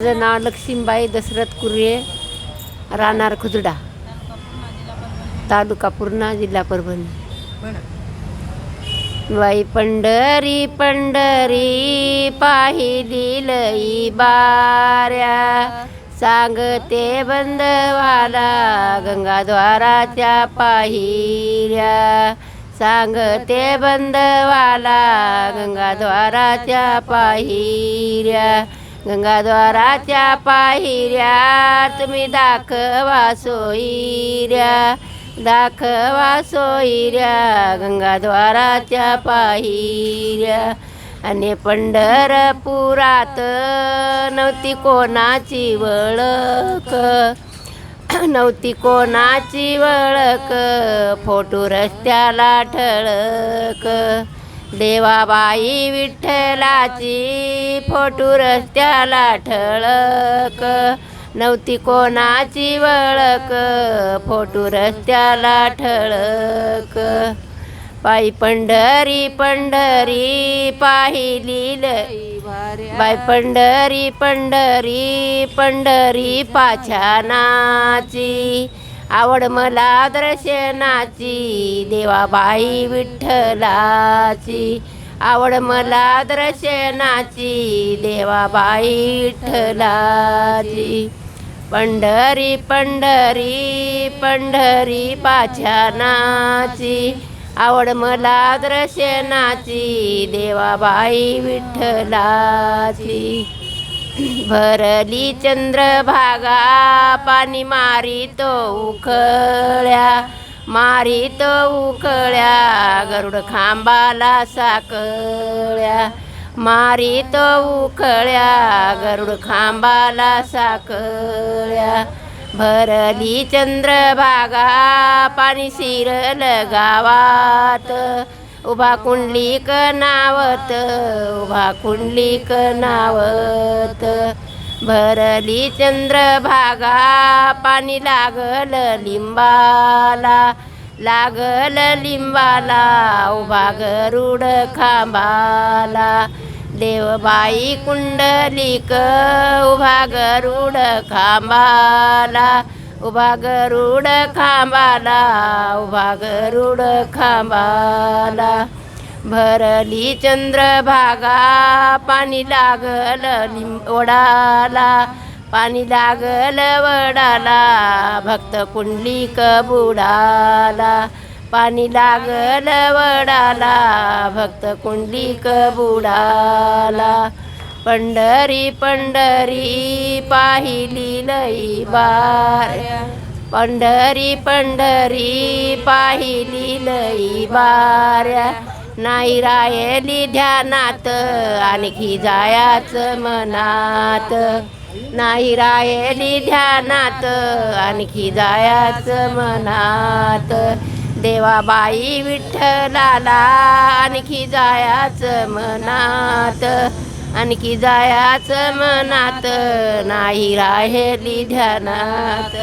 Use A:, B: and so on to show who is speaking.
A: माझं नाव लक्ष्मीबाई दशरथ कुर्ये राहणार खुजडा तालुका पूर्णा जिल्हा परभणी. बाई पंढरी पंढरी पाहिली लई बाऱ्या. सांगते बंदवाला गंगाद्वाराच्या पाहिऱ्या सांगते बंदवाला गंगाद्वाराच्या पाहिऱ्या गंगाद्वाराच्या पाहिऱ्या तुम्ही दाखवा सोयीऱ्या दाखवा सोयीऱ्या गंगाद्वाराच्या पाहिऱ्या आणि पंढरपुरात नव्हती कोणाची वळख नव्हती कोणाची वळख फोटो रस्त्याला ठळक. देवाबाई विठ्ठलाची फोटू रस्त्याला ठळक. नव्हती कोणाची वळक फोटू रस्त्याला ठळक. पायी पंढरी पंढरी पाहिली लई. बाय पंढरी पंढरी पंढरी पाछानाची आवड मला दर्शनाची देवाबाई विठ्ठलाची. आवड मला दर्शनाची देवाबाई विठ्ठलाची. पंढरी पंढरी पंढरी पाछानाची आवड मला दर्शनाची देवाबाई विठ्ठलाची. भरली चंद्रभागा पाणी मारितो उखळ्या मारितो उखळ्या गरुड खांबाला साकळ्या मारितो उखळ्या गरुड खांबाला साकळ्या. भरली चंद्रभागा पाणी शिरल गावात उभा कुंडलीक नावत उभा कुंडलीक नावत. भरली चंद्रभागा पाणी लागल लिंबाला. लागल लिंबाला उभा गरुड खांबाला. देवबाई कुंडलिक उभा गरुड खांबाला. उभा गरुड खांबाला उभा गरुड खांबाला. भरली चंद्रभागा पाणी लागल लिंब वडाला पाणी लागल वडाला भक्त कुंडलिक बुडाला पाणी लागल वडाला भक्त कुंडलिक बुडाला पंढरी पंढरी पाहिली लई बार. पंढरी पंढरी पाहिली लई बाऱ्या नाही रायली ध्यानात आणखी जायाच मनात. नाही रायली ध्यानात आणखी जायाच मनात. देवाबाई विठ्ठलाला आणखी जायाच मनात. आणखी जायाच मनात नाही राहिली ध्यानात.